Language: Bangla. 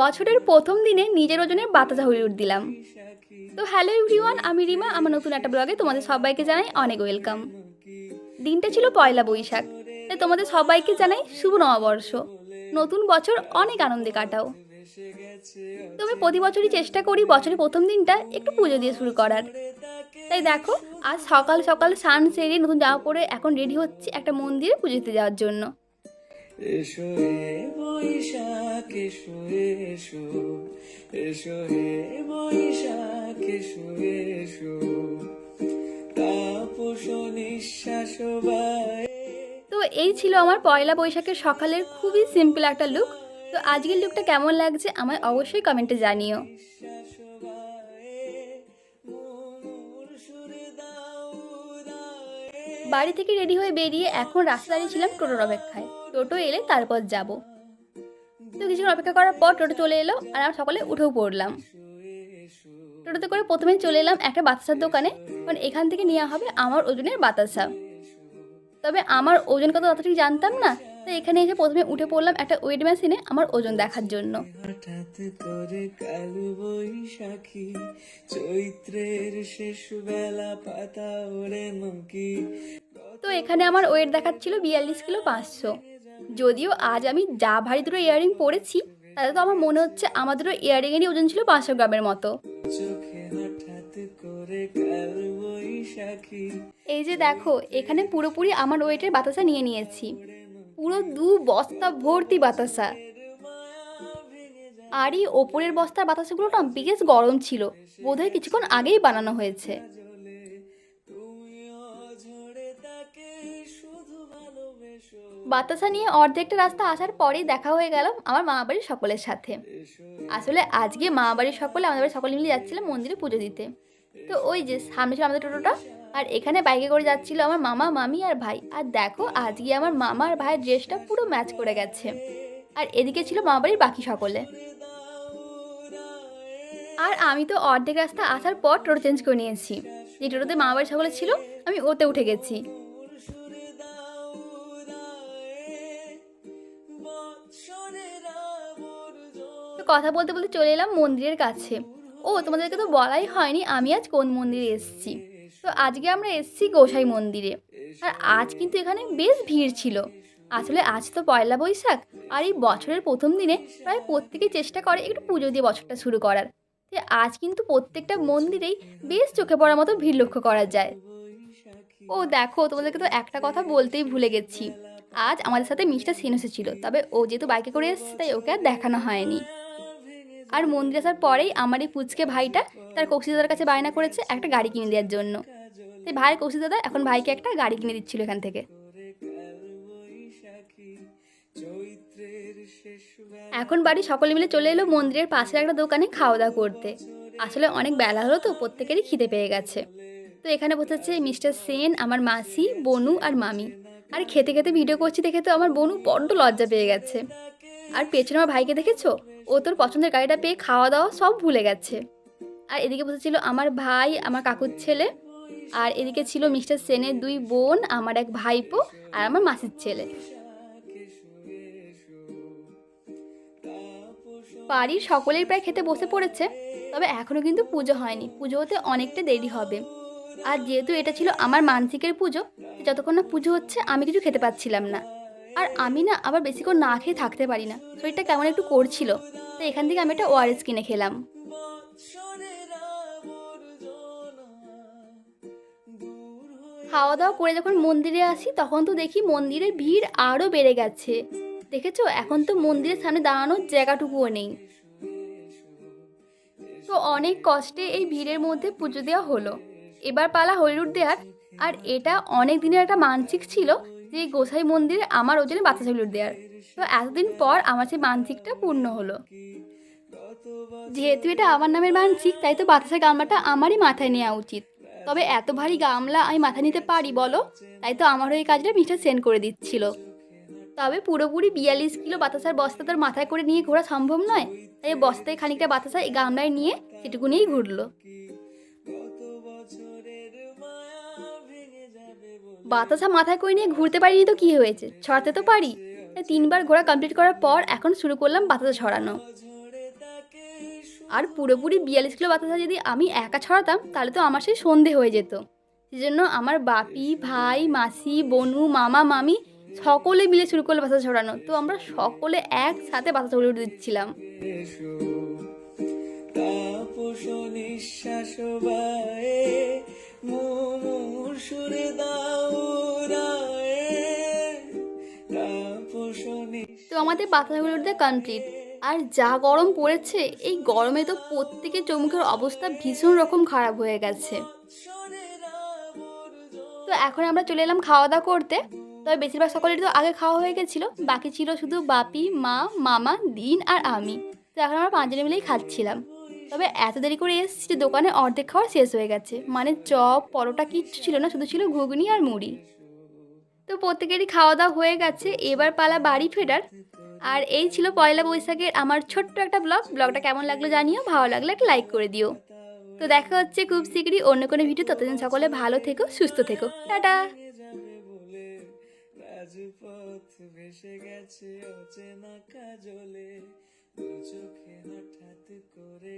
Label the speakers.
Speaker 1: বছরের প্রথম দিনে নিজের ওজনের বাতাসা হলিউড দিলাম। তো হ্যালো এভরিওয়ান, আমি রিমা, আমার নতুন একটা ব্লগে তোমাদের সবাইকে জানাই অনেক ওয়েলকাম। দিনটা ছিল পয়লা বৈশাখ, তাই তোমাদের সবাইকে জানাই শুভ নববর্ষ। নতুন বছর অনেক আনন্দে কাটাও। তো আমি প্রতি বছরই চেষ্টা করি বছরের প্রথম দিনটা একটু পুজো দিয়ে শুরু করার। তাই দেখো, আজ সকাল সকাল সান সেরে নতুন জামা পরে এখন রেডি হচ্ছে একটা মন্দিরে পুজো দিতে যাওয়ার জন্য।
Speaker 2: এসো হে বৈশাখ এসো এসো। এসো হে বৈশাখ এসো এসো। তাপস নিঃশ্বাস
Speaker 1: তো এই ছিল আমার পয়লা বৈশাখের সকালের খুবই সিম্পল একটা লুক তো আজকের লুকটা কেমন লাগছে আমায় অবশ্যই কমেন্টে জানিও। বাড়ি থেকে রেডি হয়ে বেরিয়ে এখন রাস্তা দাঁড়িয়ে ছিলাম টোটোর অপেক্ষায়। টোটো এলে তারপর যাব। তো কিছুক্ষণ অপেক্ষা করার পর টোটো চলে এলো আর আমরা সকালে উঠেও পড়লাম। টোটোতে করে প্রথমে চলে এলাম একটা বাতাসার দোকানে কারণ এখান থেকে নেওয়া হবে আমার ওজনের বাতাসা। তবে আমার ওজন কত তত ঠিক জানতাম না তো এখানে এসে প্রথমে উঠে পড়লাম একটা ওয়েট মেশিনে আমার ওজন দেখার জন্য।
Speaker 2: চৈত্রের শেষ বেলা পাতা
Speaker 1: তো এখানে আমার ওয়েট দেখাচ্ছিল বিয়াল্লিশ কিলো পাঁচশো। যদিও আজ আমি যা ভারী দুটো ইয়াররিং পরেছি তাতে তো আমার মনে হচ্ছে আমার দুটো ইয়াররিংয়েরই ওজন ছিল পাঁচশো গ্রামের মতো। এই যে দেখো এখানে পুরোপুরি আমার ওয়েটের বাতাসা নিয়ে নিয়েছি। পুরো দু বস্তা ভর্তি বাতাসা। আর এই ওপরের বস্তার বাতাসাগুলো না বেশ গরম ছিল। বোধহয় কিছুক্ষণ আগেই বানানো হয়েছে। বাতাসা নিয়ে অর্ধেকটা রাস্তা আসার পরেই দেখা হয়ে গেল আমার মা বাড়ির সকলের সাথে। আসলে আজকে মা বাড়ির সকলে আমাদের বাড়ির সকলে মিলে যাচ্ছিলাম মন্দিরে পুজো দিতে। তো ওই যে সামনে ছিল আমাদের টোটোটা, আর এখানে বাইকে করে যাচ্ছিল আমার মামা, মামি আর ভাই। আর দেখো, আজকে আমার মামা আর ভাইয়ের ড্রেসটা পুরো ম্যাচ করে গেছে। আর এদিকে ছিল মা বাড়ির বাকি সকলে। আর আমি তো অর্ধেক রাস্তা আসার পর টোটো চেঞ্জ করে নিয়েছি। যে টোটোতে মা বাড়ির সকলে ছিল, আমি ওতে উঠে গেছি। কথা বলতে বলতে চলে এলাম মন্দিরের কাছে। ও, তোমাদেরকে তো বলাই হয়নি আমি আজ কোন মন্দিরে এসেছি। তো আজকে আমরা এসেছি গোসাই মন্দিরে। আর আজ কিন্তু এখানে বেশ ভিড় ছিল। আসলে আজ তো পয়লা বৈশাখ, আর এই বছরের প্রথম দিনে প্রায় প্রত্যেকেই চেষ্টা করে একটু পুজো দিয়ে বছরটা শুরু করার। যে আজ কিন্তু প্রত্যেকটা মন্দিরেই বেশ চোখে পড়ার মতো ভিড় লক্ষ্য করা যায়। ও, দেখো, তোমাদেরকে তো একটা কথা বলতেই ভুলে গেছি। আজ আমাদের সাথে মিস্টার সেন এসেছিল, তবে ও যেহেতু বাইকে করে এসেছে, তাই ওকে আর দেখানো হয়নি। আর মন্দির আসার পরেই আমার এই পুচকে ভাইটা তার কৌশিদাদার কাছে বায়না করেছে একটা গাড়ি কিনে দেওয়ার জন্য। তাই ভাই কৌশিদাদা এখন ভাইকে একটা গাড়ি কিনে দিচ্ছিল এখান থেকে। এখন বাড়ি সকলে মিলে চলে এলো মন্দিরের পাশের একটা দোকানে খাওয়া দাওয়া করতে। আসলে অনেক বেলা হলো তো, প্রত্যেকেরই খিদে পেয়ে গেছে। তো এখানে বসেছে মিস্টার সেন, আমার মাসি, বনু আর মামি। আর খেতে খেতে ভিডিও করছি দেখে তো আমার বনু বড্ড লজ্জা পেয়ে গেছে। আর পেছনে আমার ভাইকে দেখেছ? ও তোর পছন্দের গাড়িটা পেয়ে খাওয়া দাওয়া সব ভুলে গেছে। আর এদিকে বসেছিল আমার ভাই, আমার কাকুর ছেলে, আর এদিকে ছিল মিস্টার সেনের দুই বোন, আমার এক ভাইপো আর আমার মাসির ছেলে। বাড়ির সকলেই প্রায় খেতে বসে পড়েছে, তবে এখনও কিন্তু পুজো হয়নি। পুজো হতে অনেকটা দেরি হবে। আর যেহেতু এটা ছিল আমার মানসিকের পুজো, যতক্ষণ না পুজো হচ্ছে আমি কিছু খেতে পাচ্ছিলাম না। আর আমি না আবার বেশিক্ষণ না খেয়ে থাকতে পারি না। শরীরটা কেমন একটু করছিল। তো এখান থেকে আমি একটা ওআরএস কিনে খেলাম। খাওয়া দাওয়া করে যখন মন্দিরে আসি, তখন তো দেখি মন্দিরের ভিড় আরও বেড়ে গেছে। দেখেছ? এখন তো মন্দিরের সামনে দাঁড়ানোর জায়গাটুকুও নেই। তো অনেক কষ্টে এই ভিড়ের মধ্যে পুজো দেওয়া হলো। এবার পালা হলিউড দেওয়ার আর এটা অনেক দিনের একটা মানসিক ছিল। যে গোসাই মন্দিরে আমার ওজনে বাচ্চা দেওয়ার তো এতদিন পর আমার সেই মানসিকটা পূর্ণ হলো। যেহেতু এটা আমার নামের মানসিক, তাই তো বাতাসা গামলাটা আমারই মাথায় নেওয়া উচিত। তবে এত ভারী গামলা আমি মাথায় নিতে পারি বলো? তাই তো আমার ওই কাজটা মিস্টার সেন্ড করে দিচ্ছিল। তবে পুরোপুরি বিয়াল্লিশ কিলো বাতাসার বস্তা তোর মাথায় করে নিয়ে ঘোরা সম্ভব নয়? তাই বস্তায় খানিকটা বাতাসা এই গামলায় নিয়ে সেটুকু নিয়েই ঘুরলো। বাতাসা মাথায় করে নিয়ে ঘুরতে পারিনি তো কি হয়েছে? ছড়াতে তো পারি। তিনবার ঘোরা কমপ্লিট করার পর এখন শুরু করলাম বাতাসা ছড়ানো। আর পুরোপুরি বিয়াল্লিশ কিলো বাতাসা যদি আমি একা ছড়াতাম, তাহলে তো আমার সেই সন্ধে হয়ে যেত। সেজন্য আমার বাপি, ভাই, মাসি, বনু, মামা, মামি সকলে মিলে শুরু করল বাতাসা ছড়ানো। তো আমরা সকলে একসাথে বাতাসা উড়ে দিচ্ছিলাম।
Speaker 2: নিঃশ্বাস
Speaker 1: আমাদের বাতাসাগুলো উঠতে কমপ্লিট আর যা গরম পড়েছে, এই গরমে তো প্রত্যেকের চৌমুখের অবস্থা ভীষণ রকম খারাপ হয়ে গেছে। তো এখন আমরা চলে এলাম খাওয়া দাওয়া করতে। তবে বেশিরভাগ সকলেরই তো আগে খাওয়া হয়ে গেছিল। বাকি ছিল শুধু বাপি, মা, মামা, দিন আর আমি। তো এখন আমরা পাঁচজনে মিলেই খাচ্ছিলাম। তবে এত দেরি করে এসেছি যে দোকানে অর্ধেক খাওয়া শেষ হয়ে গেছে। মানে চপ, পরোটা কিচ্ছু ছিল না, শুধু ছিল ঘুগনি আর মুড়ি। তো প্রত্যেকেরই খাওয়া দাওয়া হয়ে গেছে। এবার পালা বাড়ি ফেরার। আর এই ছিল পয়লা বৈশাখের আমার ছোট্ট একটা ব্লগ ব্লগটা কেমন লাগল জানিও, ভালো লাগলে একটা লাইক করে দিও। তো দেখা হচ্ছে খুব শীঘ্রই অন্য কোনো ভিডিও ততদিন সকলে ভালো থেকো, সুস্থ থেকো। টাটা।
Speaker 2: পথ ভেসে গেছে অচেনা কাজলে চোখে হঠাৎ করে